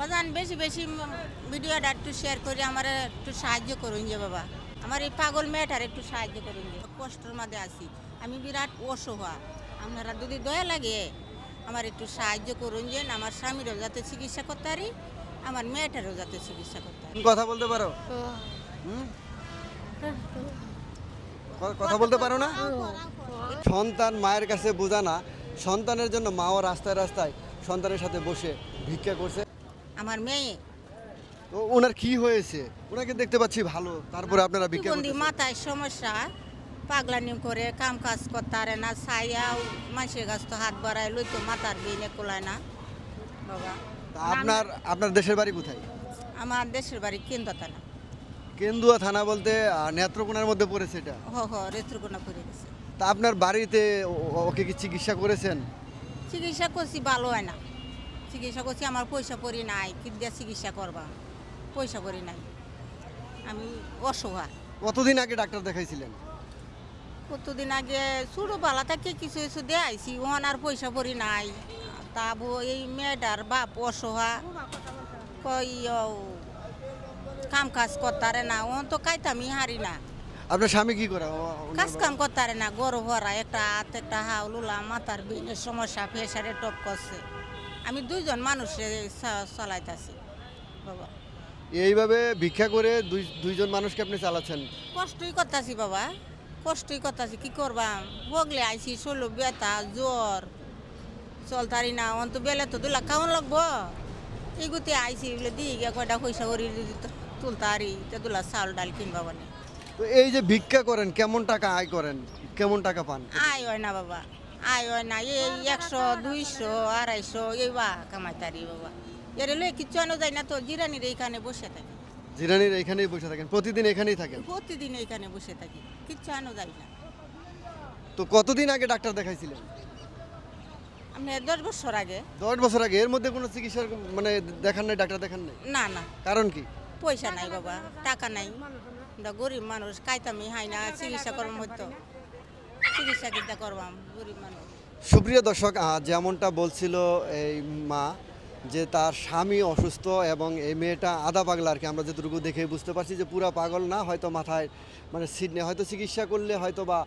বাজান বেশি বেশি ভিডিওটা একটু শেয়ার করে, আমার একটু সাহায্য করুন যে বাবা। আমার এই পাগল মেয়েটার একটু সাহায্য করুন যে। কষ্টের মধ্যে আছি। আমি বিরাট অসহায়। আপনারা যদি দয়া লাগে, আমার একটু সাহায্য করুন যে, আমার স্বামীরও যাতে চিকিৎসা করতে পারি, আমার মেয়েটারও যাতে চিকিৎসা করতে পারি। কথা বলতে পারো? কথা বলতে পারো না? সন্তান মায়ের কাছে বোঝা না। সন্তানের জন্য মাও রাস্তায় রাস্তায় সন্তানের সাথে বসে ভিক্ষা করছে। আমার মেয়ে। তো ওনার কি হয়েছে? ওনাকে দেখতে পাচ্ছি ভালো তারপরে আপনারা প্রতিবন্ধী মাথায় সমস্যা। পাগলানি করে কাম কাজ করতে পারে না ছাইয়াও মাসের গাছ তো হাত বাড়ায় লই তো মাথার বিনে কোলায় না। বাবা। তা আপনার আপনার দেশের বাড়ি কোথায়? আমার দেশের বাড়ি কিনতা থানা। কেন্দুয়া থানা বলতে আহ, নেত্রকোনার মধ্যে পড়েছে এটা? হ হ রেত্রকোনা করে গেছে। তা আপনার বাড়িতে ও- ও- ওকে কি চিকিৎসা করেছেন? চিকিৎসা করছি ভালো হয় না। চিকিৎসা করছি আমার পয়সা পরি নাই কি দিয়ে চিকিৎসা করবা। পয়সা পরি নাই। আমি অসহায়। কতদিন আগে ডাক্তার দেখাইছিলেন? কতদিন আগে? ছোটো বেলা থেকে কিছু কিছু দেয়াইছি ওখান আর পয়সা পরি নাই। তাবো এই মেয়েটার বাপ অসহা কই ও, কাম কাজ করতারে না ও তো কাইতামি হারি না। আপনার স্বামী কি করে? কাজ কাম করতারে না গরু ভরা একটা হাত একটা হাউলুলা মাথার বিনের সমস্যা প্রেশারে টপ করছে। আমি দুইজন মানুষে চলাইতাছি বাবা। এইভাবে ভিক্ষা করে দুই দুইজন মানুষকে আপনি চালাচ্ছেন? কষ্টই করতাছি বাবা। কষ্টই করতাছি কি করবাম বগলে আইছি ষোলো বেতা জ্বর। চলতারি না অন্ত বেলে তো দুলা কাউন লাগবো। এগুতে আইছি বলে দিয়ে গিয়া কয়টা পয়সা করি তুলতারি তে দুলা চাউল ডাল কিনবা মানে তো এই যে ভিক্ষা করেন কেমন টাকা আয় করেন? কেমন টাকা পান? আয় হয় না বাবা। আয় হয় না এই একশো দুইশো আড়াইশো এই বা কামাইতারি বাবা। এর লই কিচ্ছু আনো যায় না তো জিরানির এইখানে বসে থাকি। জিরানির এখানেই বসে থাকেন প্রতিদিন এখানেই থাকেন? প্রতিদিন এইখানে বসে থাকি কিচ্ছু আনো যায় না। তো কতদিন আগে ডাক্তার দেখাইছিলেন? আপনি দশ বছর আগে। দশ বছর আগে এর মধ্যে কোনো চিকিৎসার মানে দেখান নাই ডাক্তার দেখান নাই? না না। কারণ কি? পয়সা নাই বাবা টাকা নাই। আমরা গরিব মানুষ খাইতামি হাই না চিকিৎসা করবাম হয়তো চিকিৎসা কিনতে করবাম গরিব মানুষ। সুপ্রিয় দর্শক যেমনটা বলছিল এই মা যে তার স্বামী অসুস্থ এবং এই মেয়েটা আধা পাগলা আর কি আমরা যতটুকু দেখে বুঝতে পারছি যে পুরা পাগল না হয়তো মাথায় মানে সিট নেই হয়তো চিকিৎসা করলে হয়তো বা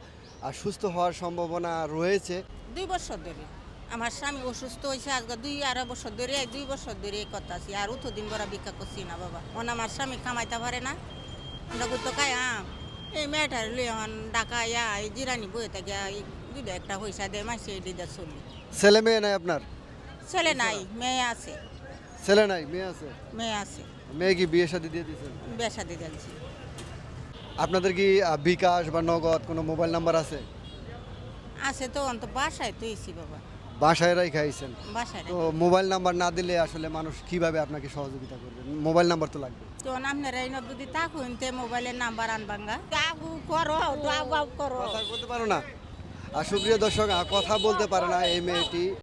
আহ, সুস্থ হওয়ার সম্ভাবনা রয়েছে। দুই বছর ধরে আমার স্বামী অসুস্থ হয়েছে আজকে দুই আড়াই বছর ধরে দুই বছর ধরে এই কথা আছি। আর উঠো দিন বড় ভিক্ষা করছি না বাবা। অন আমার স্বামী কামাইতে পারে না। আমরা গুতো খাই আম। এই মেয়েটার লই এখন ডাকা ইয়া এই জিরানি বয়ে থাকে দুইটা একটা পয়সা দেয় মাসে দিদা চলি ছেলে মেয়ে নাই আপনার? ছেলে নাই মেয়ে আছে। ছেলে নাই মেয়ে আছে? মেয়ে আছে। মেয়ে কি বিয়ে শাদী দিয়ে দিয়েছেন বেসা দিয়ে যাচ্ছি আপনাদের কি বিকাশ বা নগদ কোনো মোবাইল নাম্বার আছে? আছে তো অন্ত বাসায় তুইছি বাবা। বাসায় রাই খাইছেন বাসায় তো মোবাইল নাম্বার না দিলে আসলে মানুষ কীভাবে আপনাকে সহযোগিতা করবে? মোবাইল নাম্বার তো লাগবে। তো আপনারা এই যদি তা তে মোবাইলের নাম্বার আনবাঙ্গা। আগু করো, তো আবু করো। কথা বলতে পারো না। আর সুপ্রিয় দর্শক কথা বলতে পারে না এই মেয়েটি।